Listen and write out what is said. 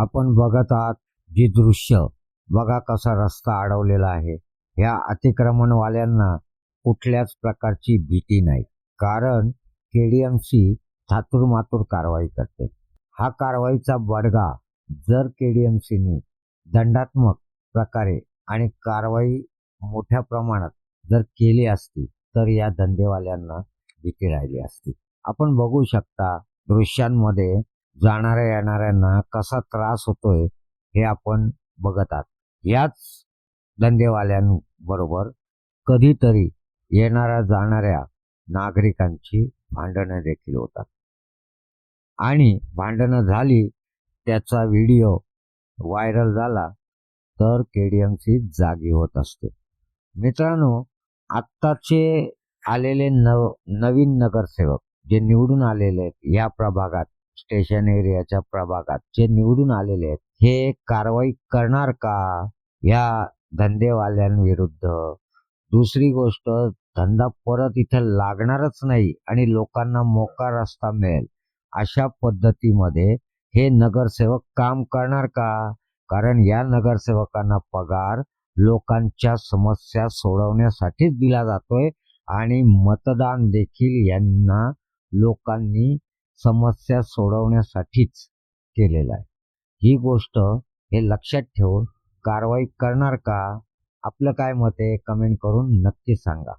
आपण बघत आहात जे दृश्य. बघा कसा रस्ता अडवलेला आहे. ह्या अतिक्रमणवाल्यांना कुठल्याच प्रकारची भीती नाही. कारण केडीएमसी थातूर मातूर कारवाई करते. हा कारवाईचा बडगा जर केडीएमसीने दंडात्मक प्रकारे आणि कारवाई मोठ्या प्रमाणात जर केली असती तर या धंदेवाल्यांना भीती राहिली असती. आपण बघू शकता दृश्यांमध्ये जाणाऱ्या येणाऱ्यांना कसा त्रास होतोय हे आपण बघत आहात. याच धंदेवाल्यांबरोबर कधीतरी येणाऱ्या जाणाऱ्या नागरिकांची भांडणं देखील होतात. आणि भांडणं झाली त्याचा व्हिडिओ व्हायरल झाला तर केडीएमसी जागी होत असते. मित्रांनो आत्ताचे आलेले नव नवीन नगरसेवक जे निवडून आलेले आहेत या प्रभागात स्टेशन एरियाच्या प्रभागात जे निवडून आलेले आहेत हे कारवाई करणार का? या धंदेवाल्यांविरुद्ध. दुसरी गोष्ट धंदा परत इथं लागणारच नाही आणि लोकांना मोका रस्ता मिळेल. अशा पद्धतीमध्ये हे नगरसेवक काम करणार का? कारण या नगरसेवकांना पगार लोकांच्या समस्या सोडवण्यासाठीच दिला जातोय आणि मतदान देखील यांना लोकांनी समस्या सोडवण्यासाठीच केलेला आहे. ही गोष्ट हे लक्षात ठेवून कारवाई करणार का? आपलं काय मत आहे? कमेंट करून नक्की सांगा.